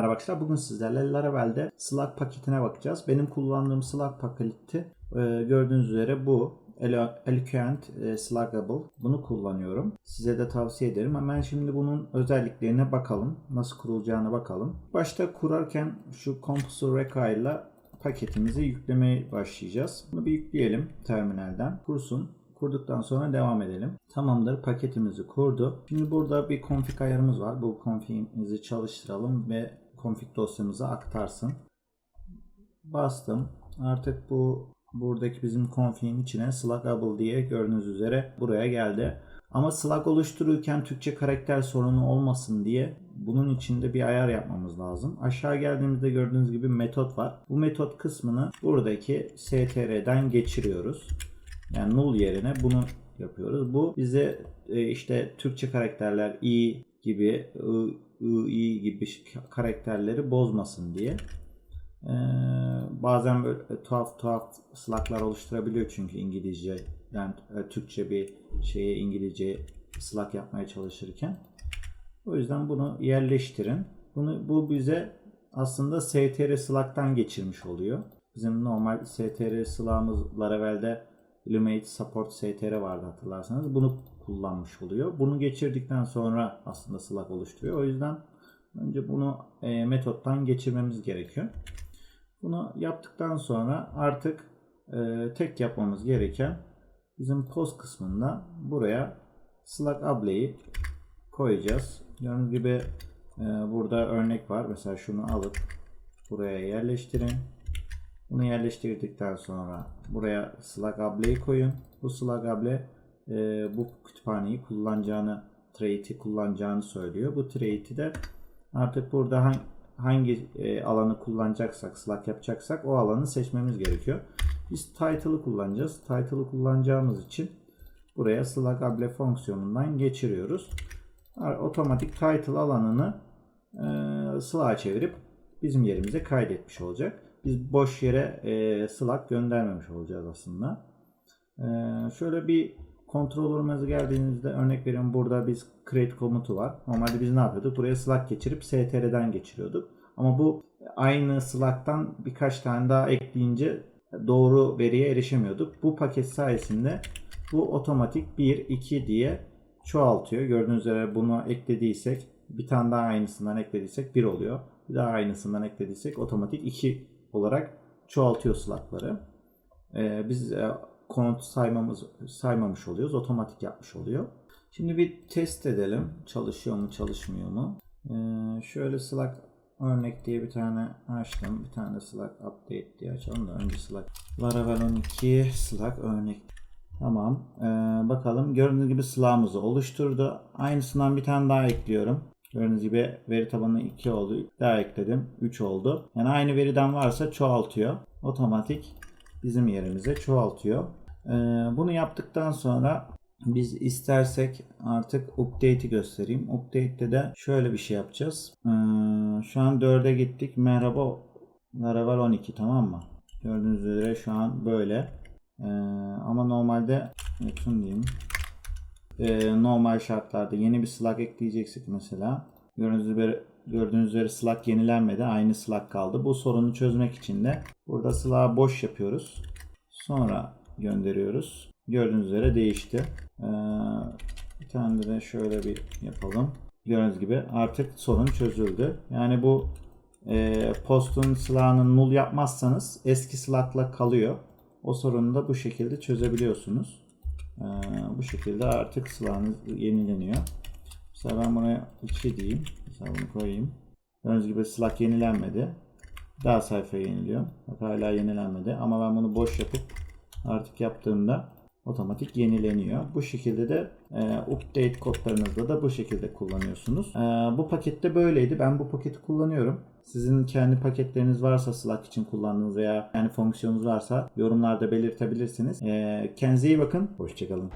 merhaba arkadaşlar. Bugün sizlerle Laravel'de Slack paketine bakacağız. Benim kullandığım Slack paketi e, gördüğünüz üzere bu. Elo- Eloquent e, Sluggable. Bunu kullanıyorum. Size de tavsiye ederim. Hemen şimdi bunun özelliklerine bakalım. Nasıl kurulacağına bakalım. Başta kurarken şu Composer Reka ile paketimizi yüklemeye başlayacağız. Bunu bir yükleyelim terminalden. Kursun. Kurduktan sonra devam edelim. Tamamdır paketimizi kurdu. Şimdi burada bir config ayarımız var. Bu config'imizi çalıştıralım ve config dosyamıza aktarsın. Bastım. Artık bu buradaki bizim config'in içine sluggable diye gördüğünüz üzere buraya geldi. Ama slug oluştururken Türkçe karakter sorunu olmasın diye bunun içinde bir ayar yapmamız lazım. Aşağı geldiğimizde gördüğünüz gibi metot var. Bu metot kısmını buradaki str'den geçiriyoruz. Yani null yerine bunu yapıyoruz. Bu bize e, işte Türkçe karakterler i gibi, i gibi karakterleri bozmasın diye. Ee, bazen böyle tuhaf tuhaf sluglar oluşturabiliyor çünkü İngilizce yani e, Türkçe bir şeye İngilizce slug yapmaya çalışırken. O yüzden bunu yerleştirin. Bunu bu bize aslında str slug'tan geçirmiş oluyor. Bizim normal str slug'ımız Laravel'de Illuminate Support str vardı hatırlarsanız. Bunu kullanmış oluyor. Bunu geçirdikten sonra aslında slug oluşturuyor. O yüzden önce bunu e, metottan geçirmemiz gerekiyor. Bunu yaptıktan sonra artık e, tek yapmamız gereken bizim post kısmında buraya slug ableyi koyacağız. Gördüğünüz gibi e, burada örnek var. Mesela şunu alıp buraya yerleştirin. Bunu yerleştirdikten sonra buraya slugable'yi koyun. Bu slugable e, bu kütüphaneyi kullanacağını, trade'i kullanacağını söylüyor. Bu trade'i de artık burada hangi, hangi e, alanı kullanacaksak, slug yapacaksak o alanı seçmemiz gerekiyor. Biz title'ı kullanacağız. Title'ı kullanacağımız için buraya slugable fonksiyonundan geçiriyoruz. Otomatik title alanını e, slug'a çevirip bizim yerimize kaydetmiş olacak biz boş yere e, slug göndermemiş olacağız aslında. E, şöyle bir kontrolörümüze geldiğinizde örnek veriyorum burada biz create komutu var. Normalde biz ne yapıyorduk? Buraya slug geçirip str'den geçiriyorduk. Ama bu aynı slug'tan birkaç tane daha ekleyince doğru veriye erişemiyorduk. Bu paket sayesinde bu otomatik 1, 2 diye çoğaltıyor. Gördüğünüz üzere bunu eklediysek bir tane daha aynısından eklediysek 1 oluyor. Bir daha aynısından eklediysek otomatik 2 olarak çoğaltıyor slotları. Ee, biz e, konut saymamız saymamış oluyoruz. Otomatik yapmış oluyor. Şimdi bir test edelim. Çalışıyor mu çalışmıyor mu? Ee, şöyle Slack örnek diye bir tane açtım. Bir tane Slack update diye açalım da önce Slack. Laravel 12 Slack örnek. Tamam. Ee, bakalım. Gördüğünüz gibi Slack'ımızı oluşturdu. Aynısından bir tane daha ekliyorum. Gördüğünüz gibi veri tabanı 2 oldu. Daha ekledim. 3 oldu. Yani aynı veriden varsa çoğaltıyor. Otomatik bizim yerimize çoğaltıyor. Ee, bunu yaptıktan sonra biz istersek artık update'i göstereyim. Update'te de şöyle bir şey yapacağız. Ee, şu an 4'e gittik. Merhaba Laravel 12 tamam mı? Gördüğünüz üzere şu an böyle. Ee, ama normalde şunu diyeyim e, normal şartlarda yeni bir slug ekleyeceksek mesela gördüğünüz üzere, gördüğünüz üzere slug yenilenmedi. Aynı slug kaldı. Bu sorunu çözmek için de burada slug'ı boş yapıyoruz. Sonra gönderiyoruz. Gördüğünüz üzere değişti. Ee, bir tane de şöyle bir yapalım. Gördüğünüz gibi artık sorun çözüldü. Yani bu e, postun slug'ını null yapmazsanız eski slug'la kalıyor. O sorunu da bu şekilde çözebiliyorsunuz. Ee, bu şekilde artık silahınız yenileniyor. Mesela ben buna 2 diyeyim. Mesela bunu koyayım. Gördüğünüz gibi silah yenilenmedi. Daha sayfaya yeniliyor. Bak hala yenilenmedi. Ama ben bunu boş yapıp artık yaptığımda otomatik yenileniyor. Bu şekilde de e, update kodlarınızda da bu şekilde kullanıyorsunuz. E, bu pakette böyleydi. Ben bu paketi kullanıyorum. Sizin kendi paketleriniz varsa Slack için kullandığınız veya yani fonksiyonunuz varsa yorumlarda belirtebilirsiniz. E, kendinize iyi bakın. Hoşçakalın.